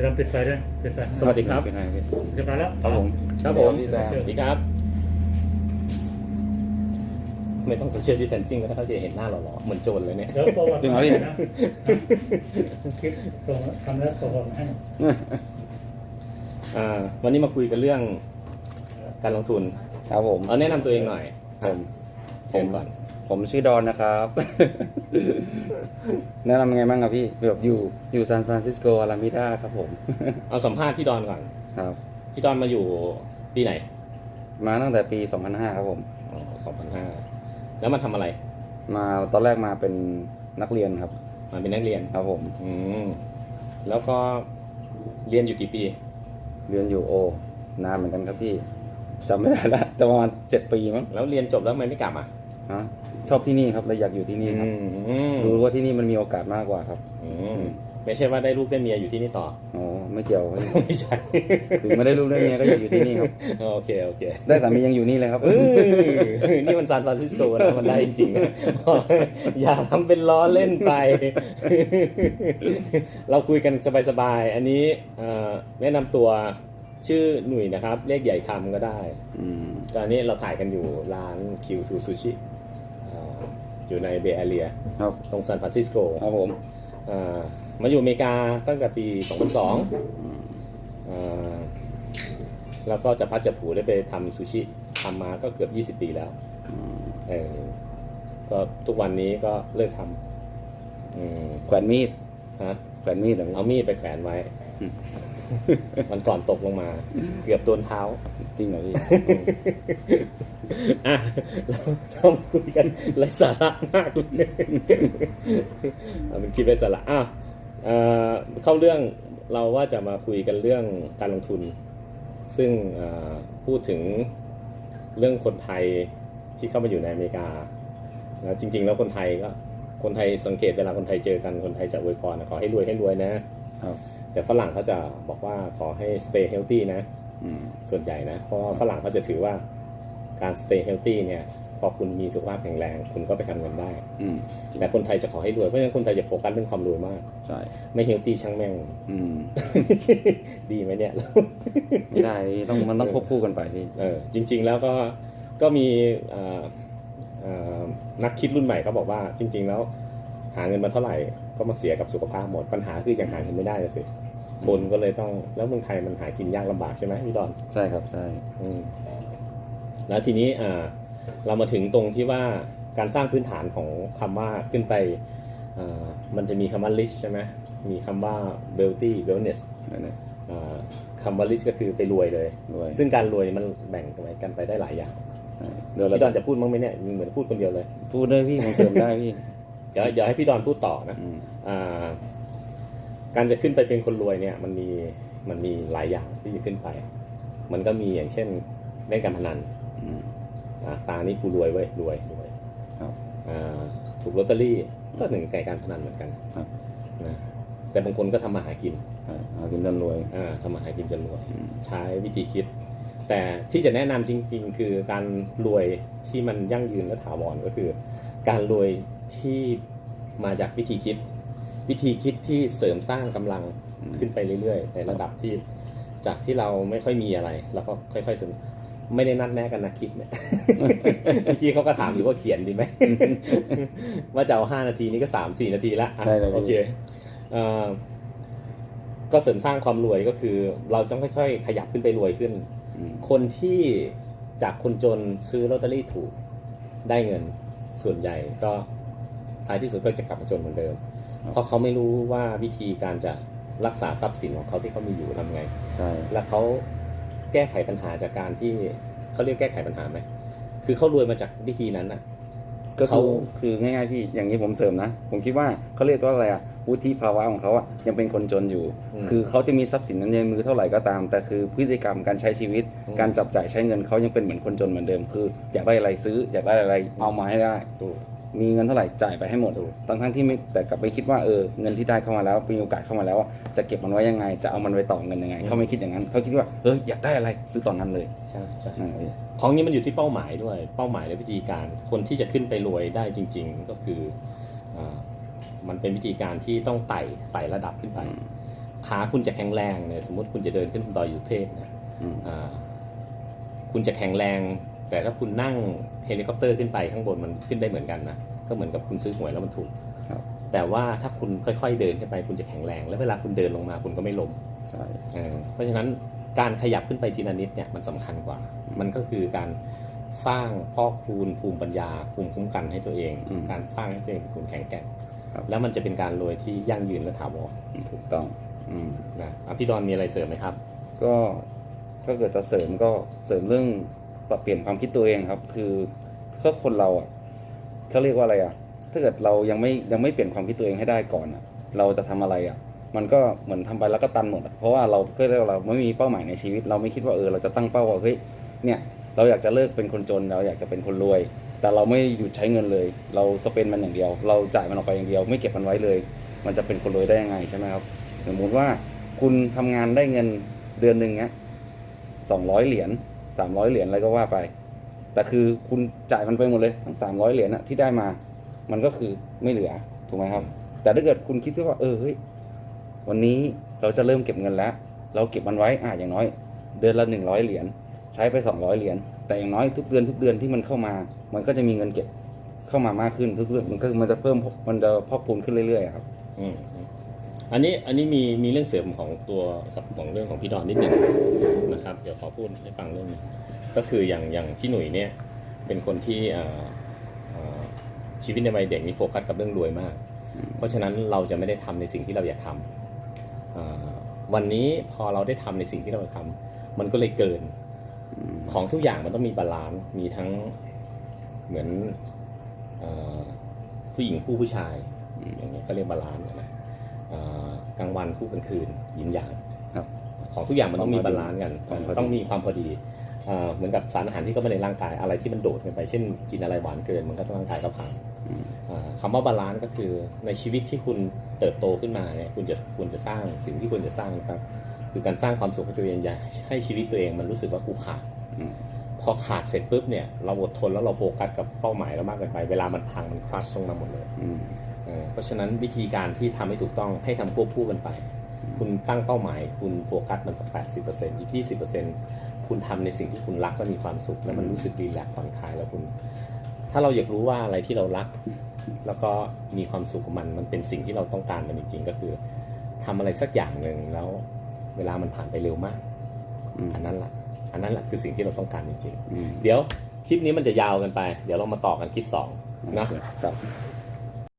จะทำปิดไฟด้วยปิดไฟสวัสดีครับ เป็นไงพี่เรียบร้อยแล้วครับผมครับผมพี่แซมสวัสดีครับไม่ต้องโซเชียลดิสแทนซิ่งก็ได้เขาจะเห็นหน้าหล่อๆเหมือนโจรเลยเนี่ยเดี๋ยวประวัติจริงเหรอพี่ นะคลิปส่งทำแล้วส่งให้อ่าวันนี้มาคุยกันเรื่องการลงทุนครับผม เอาแนะนำตัวเองหน่อยผม เชิญก่อน ผมชื่อดอนนะครับ แนะนำยังไงบ้างครับพี่แบบอยู่อยู่ซานฟรานซิสโกอารามิดาครับผมเอาสัมภาษณ์พี่ดอนก่อน ครับ พี่ดอนมาอยู่ปีไหนมาตั้งแต่ปี 2005 ครับผม อ๋อ2005แล้วมาทำอะไร มาตอนแรกมาเป็นนักเรียนครับ มาเป็นนักเรียน ครับผม อืม แล้วก็เรียนอยู่กี่ปี เรียนอยู่โอนานเหมือนกันครับพี่จำไม่ได้ละแต่ประมาณเจ็ดปีมั้ง แล้วเรียนจบแล้วทำไมไม่กลับอะ ฮะชอบที่นี่ครับเลยอยากอยู่ที่นี่ครับอืมรู้ว่าที่นี่มันมีโอกาสมากกว่าครับอืมไม่ใช่ว่าได้ลูกได้เมียอยู่ที่นี่ต่ออ๋อไม่เกี่ยวครับไม่ใช่ถึงไม่ได้ลูกได้เมียก็อยากอยู่ที่นี่ครับโอเคโอเค ได้สามียังอยู่นี่เลยครับเออนี่มันซานฟรานซิสโกนะมันได้จริงๆนะอย่าทำเป็นล้อเล่นไป เราคุยกันสบายๆอันนี้เอ่อแนะนำตัวชื่อหนุ่ยนะครับเรียกใหญ่คำก็ได้อืมตอนนี้เราถ่ายกันอยู่ร้าน Q2 Sushi อ่า อยู่ในเบย์แอเรียครับตรงซานฟรานซิสโกครับผมอ่ามาอยู่อเมริกาตั้งแต่ปี 2002อ่าแล้วก็จะพัดจะผูได้ไปทำซูชิทำมาก็เกือบ 20 ปีแล้วอืมเออก็ทุกวันนี้ก็เลิกทำอืมแขวนมีดฮะแขวนมีดเหรอพี่เอามีดไปแขวนไว้อื มมันก่อนตกลงมา เกือบโดนเท้า จริงเหรอพี่อะเราเรามาคุยกันไร้สาระมากเลยเอาเป็นคลิปไร้สาระอะเอ่อเข้าเรื่องเราว่าจะมาคุยกันเรื่องการลงทุน ซึ่งเอ่อพูดถึงเรื่องคนไทยที่เข้ามาอยู่ในอเมริกาแล้วจริง ๆ แล้วคนไทยก็คนไทยสังเกตเวลาคนไทยเจอกันคนไทยจะอวยพรนะขอให้รวยให้รวยนะครับ แต่ฝรั่งเขาจะบอกว่าขอให้ stay healthy นะอืมส่วนใหญ่นะ เพราะว่าฝรั่งเขาจะถือว่าการ stay healthy เนี่ยพอคุณมีสุขภาพแข็งแรง คุณก็ไปทำเงินได้อืมแต่คนไทยจะขอให้รวย เพราะฉะนั้นคนไทยจะโฟกัสเรื่องความรวยมาก ใช่ ไม่ healthy ช่างแม่งอืมดีไหมเนี่ย ไม่ได้พี่ต้องมันต้องควบคู่กันไปพี่เออจริง ๆ แล้วก็ก็มีเอ่อเอ่อนักคิดรุ่นใหม่เขาบอกว่า จริง ๆ แล้ว หาเงินมาเท่าไหร่ ก็มาเสียกับสุขภาพหมดปัญหาคือยังหาเงินไม่ได้นะสิคนก็เลยต้องแล้วเมืองไทยมันหากินยากลำบากใช่ไหมพี่ดอนใช่ครับใช่อืมแล้วทีนี้อ่าเรามาถึงตรงที่ว่าการสร้างพื้นฐานของคำว่าขึ้นไปอ่ามันจะมีคำว่า rich ใช่ไหมมีคำว่า wealthy wellness นั่นแหละอ่าคำว่า rich ก็คือไปรวยเลยรวยซึ่งการรวยมันแบ่งกันไปได้หลายอย่างใช่เดี๋ยวเราพี่ดอนจะพูดมั้างไหมเนี่ยเหมือนพูดคนเดียวเลย พูดได้พี่ผมเสริมได้พี่ เดี๋ยวเดี๋ยวให้พี่ดอนพูดต่อนะอืมอ่าการจะขึ้นไปเป็นคนรวยเนี่ย มันมีมันมีหลายอย่างที่จะขึ้นไป มันก็มีอย่างเช่นเล่นการพนันอืมอะตานี้กูรวยเว้ยรวยรวยครับอ่าถูกลอตเตอรี่ก็หนึ่งในการพนันเหมือนกันครับนะแต่บางคนก็ทำมาหากินใช่หากินจนรวยอ่าทำมาหากินจนรวยอืมใช้วิธีคิด แต่ที่จะแนะนำจริง ๆ คือการรวยที่มันยั่งยืนและถาวรก็คือ การรวย ที่มาจากวิธีคิด วิธีคิดที่เสริมสร้างกำลังอืมขึ้นไปเรื่อยๆ ในระดับที่จากที่เราไม่ค่อยมีอะไร แล้วก็ค่อยๆเสริมไม่ได้นัดแนะกันนะคิดเนี่ยเมื่อกี้เขาก็ถามอยู่ว่าเขียนดีไหมว่าจะเอาห้านาทีนี้ก็สามสี่นาทีละอะได้เลยโอเคเอ่อก็เสริมสร้างความรวยก็คือ เราต้องค่อยๆ ขยับขึ้นไปรวยขึ้นอืมคนที่จากคนจนซื้อลอตเตอรี่ถูกได้เงินส่วนใหญ่ก็ ท้ายที่สุดก็จะกลับมาจนเหมือนเดิม เพราะเขาไม่รู้ว่าวิธีการจะรักษาทรัพย์สินของเขาที่เขามีอยู่ทำไง ใช่ และเขาแก้ไขปัญหาจากการที่เขาเรียกแก้ไขปัญหาไหม คือเขารวยมาจากวิธีนั้นน่ะ ก็เขาคือคือง่ายๆพี่อย่างนี้ผมเสริมนะ ผมคิดว่าเขาเรียกว่าอะไรอะวุฒิภาวะของเขาอะยังเป็นคนจนอยู่ คือเขาจะมีทรัพย์สินนั้นในมือเท่าไหร่ก็ตาม แต่คือพฤติกรรมการใช้ชีวิต การจับจ่ายใช้เงินเขายังเป็นเหมือนคนจนเหมือนเดิม คืออยากได้อะไรซื้ออยากได้อะไรเอามาให้ได้ถูก มีเงินเท่าไหร่จ่ายไปให้หมดถูกทั้งทั้งๆที่ไม่แต่กลับไปคิดว่าเออเงินที่ได้เข้ามาแล้วมีโอกาสเข้ามาแล้วอะจะเก็บมันไว้ยังไง จะเอามันไปต่อเงินยังไงเขาไม่คิดอย่างนั้นเขาคิดว่าเอออยากได้อะไรซื้อตอนนั้นเลยใช่ใช่นั่นแหละพี่ของนี้มันอยู่ที่เป้าหมายด้วย เป้าหมายและวิธีการคนที่จะขึ้นไปรวยได้จริง ๆ ก็คืออามันเป็นวิธีการที่ต้องไต่ไต่ระดับขึ้นไปขาคุณจะแข็งแรงเนี่ยสมมติคุณจะเดินขึ้นดอยสุเทพเนี่ยอืมอ่าคุณจะแข็งแรง แต่ถ้าคุณนั่งเฮลิคอปเตอร์ขึ้นไปข้างบนมันขึ้นได้เหมือนกันนะก็เหมือนกับคุณซื้อหวยแล้วมันถูกครับแต่ว่าถ้าคุณค่อยๆเดินขึ้นไปคุณจะแข็งแรง แล้วเวลาคุณเดินลงมาคุณก็ไม่ล้มใช่เออเพราะฉะนั้นการขยับขึ้นไปทีละนิดเนี่ยมันสำคัญกว่า มันก็คือการสร้างพอกคูณภูมิปัญญาภูมิคุ้มกันให้ตัวเอง การสร้างให้ตัวเองเป็นคนแข็งแกร่งแล้วมันจะเป็นการรวยที่ยั่งยืนและถาวรถูกต้องอืมนะอะพี่ดอนมีอะไรเสริมไหมครับ ก็ถ้าเกิดจะเสริมก็เสริมเรื่อง ปรับเปลี่ยนความคิดตัวเองครับ คือถ้าคนเราอะเขาเรียกว่าอะไรอะ ถ้าเกิดเรายังไม่ยังไม่เปลี่ยนความคิดตัวเองให้ได้ก่อนอะ เราจะทำอะไรอะ มันก็เหมือนทำไปแล้วก็ตันหมดเพราะว่าเราเรียกว่าเราไม่มีเป้าหมายในชีวิต เราไม่คิดว่าเออเราจะตั้งเป้าว่าเฮ้ยเนี่ยเราอยากจะเลิกเป็นคนจนเราอยากจะเป็นคนรวย แต่เราไม่หยุดใช้เงินเลย เราสเปนมันอย่างเดียว เราจ่ายมันออกไปอย่างเดียว ไม่เก็บมันไว้เลย มันจะเป็นคนรวยได้ยังไงใช่ไหมครับสมมติว่าคุณทำงานได้เงินเดือนหนึ่งเนี้ยสองร้อยเหรียญ สามร้อยเหรียญอะไรก็ว่าไป แต่คือคุณจ่ายมันไปหมดเลยทั้งสามร้อยเหรียญที่ได้มา มันก็คือไม่เหลือถูกไหมครับ แต่ถ้าเกิดคุณคิดว่าเออเฮ้ยวันนี้เราจะเริ่มเก็บเงินแล้ว เราเก็บมันไว้อะอย่างน้อย เดือนละหนึ่งร้อยเหรียญใช้ไปสองร้อยเหรียญแต่อย่างน้อยทุกเดือนทุกเดือนที่มันเข้ามา มันก็จะมีเงินเก็บเข้ามามากขึ้นทุกเดือนมันก็มันจะเพิ่มมันจะพอกพูนขึ้นเรื่อยๆครับ อืม อันนี้อันนี้มีมีเรื่องเสริมของตัวกับของเรื่องของพี่ดอนนิดหนึ่งนะครับ เดี๋ยวขอพูดให้ฟังเรื่องนึงก็คืออย่างอย่างพี่หนุ่ยเนี่ยเป็นคนที่ชีวิตในวัยเด็กนี่โฟกัสกับเรื่องรวยมาก เพราะฉะนั้นเราจะไม่ได้ทำในสิ่งที่เราอยากทำอ่าวันนี้พอเราได้ทำในสิ่งที่เราทำมันก็เลยเกิน ของทุกอย่างมันต้องมีบาลานซ์มีทั้งเหมือนอผู้หญิงคู่ผู้ชายอย่างเงี้ยก็เรียกบาลานซ์นะ กลางวันคู่กลางคืนยินหยางครับของทุกอย่างมันต้องมีบาลานซ์กันความพอดีต้องมีความพอดีเอ่อเหมือนกับสารอาหารที่เข้ามาในร่างกายอะไรที่มันโดดเกินไป เช่นกินอะไรหวานเกินมันก็ร่างกายก็พังอืมอ่าคำว่าบาลานซ์ก็คือในชีวิตที่คุณเติบโตขึ้นมาเนี่ยคุณจะคุณจะสร้างสิ่งที่คุณจะสร้างนะครับคือการสร้างความสุขให้ตัวเองอย่าให้ชีวิตตัวเองมันรู้สึกว่ากูขาดอืมพอขาดเสร็จปุ๊บเนี่ยเราอดทนแล้วเราโฟกัสกับเป้าหมายเรามากเกินไป เวลามันพังมันครัชลงมาหมดเลยอืม เออเพราะฉะนั้นวิธีการที่ทำให้ถูกต้องให้ทำควบคู่กันไป คุณตั้งเป้าหมาย คุณโฟกัสมันสักแปดสิบเปอร์เซ็นต์อีกยี่สิบเปอร์เซ็นต์คุณทำในสิ่งที่คุณรักและมีความสุข แล้วมันรู้สึกรีแลกซ์ผ่อนคลายแล้วคุณ ถ้าเราอยากรู้ว่าอะไรที่เรารัก แล้วก็มีความสุขกับมันมันเป็นสิ่งที่เราต้องการมันจริงๆ ก็คือทำอะไรสักอย่างหนึ่งแล้วเวลามันผ่านไปเร็วมากอืมอันนั้นแหละอันนั้นแหละคือสิ่งที่เราต้องการจริงอืมๆเดี๋ยวคลิปนี้มันจะยาวกันไป เดี๋ยวเรามาต่อกันคลิปสองนะครับ